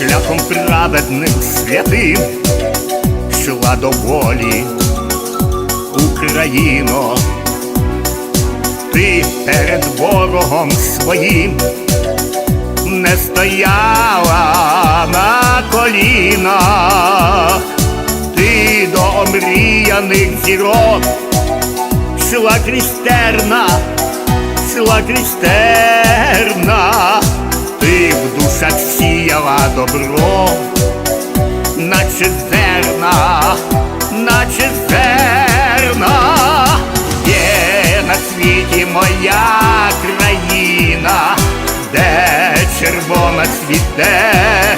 шляхом праведним святим, йшла до волі, Україно, ти перед ворогом своїм не стояла на колінах, ти до омріяних зірок, йшла крістерна, йшла крістерна, в душах сіяла добро, наче зерна, наче зерна, є на світі моя країна, де червона цвіте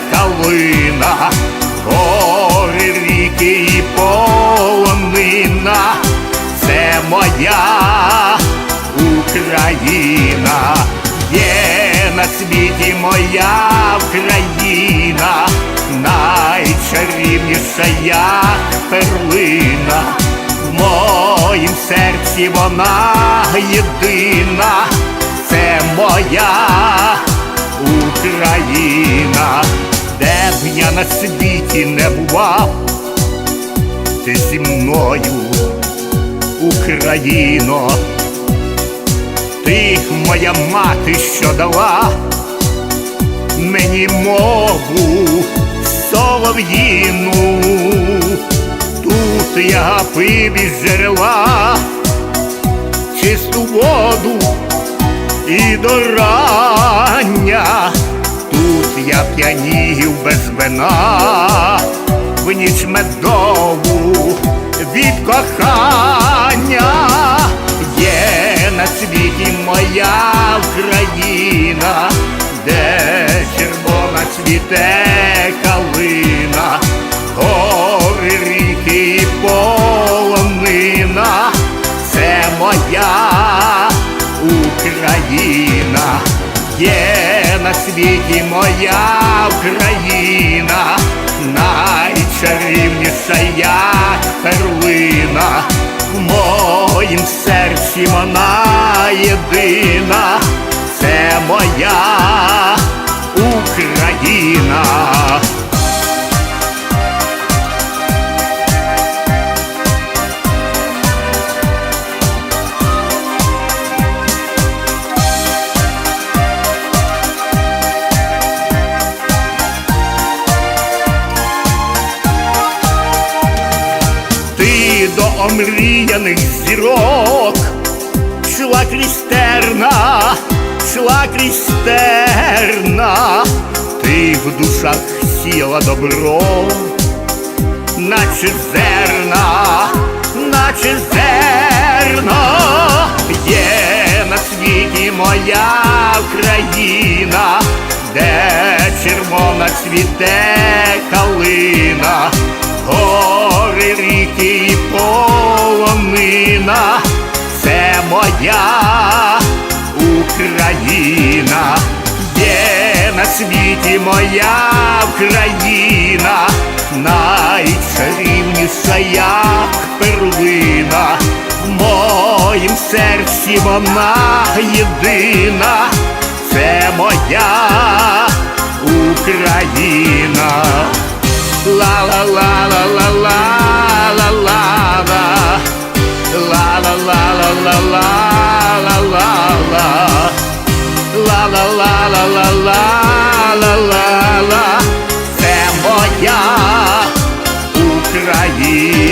на світі моя Україна, найчарівніша як перлина, в моїм серці вона єдина, це моя Україна, де б я на світі не бував, ти зі мною, Україно, ти моя мати, що дала мені мову солов'їну, тут я пив із джерела, чисту воду і до рання, тут я п'янів без вина, в ніч медову від кохання світі моя Україна, де червона цвіте калина, гори, ріки і полонина, це моя Україна, є на світі моя Україна, найчарівніша як перлина, в моїм серці вона єдина, це моя Україна. ти до омріяних зірок, шла крістерна, шла крістерна, ти в душах сіла добро, наче зерна, наче зерна, є на світі моя Україна, де червона цвіте калина, гори, ріки і полонина, це моя Україна, є на світі моя Україна, найчарівніша як перлина, в моїм серці вона єдина, це моя Україна. La ла-ла-ла-ла, це моя Україна.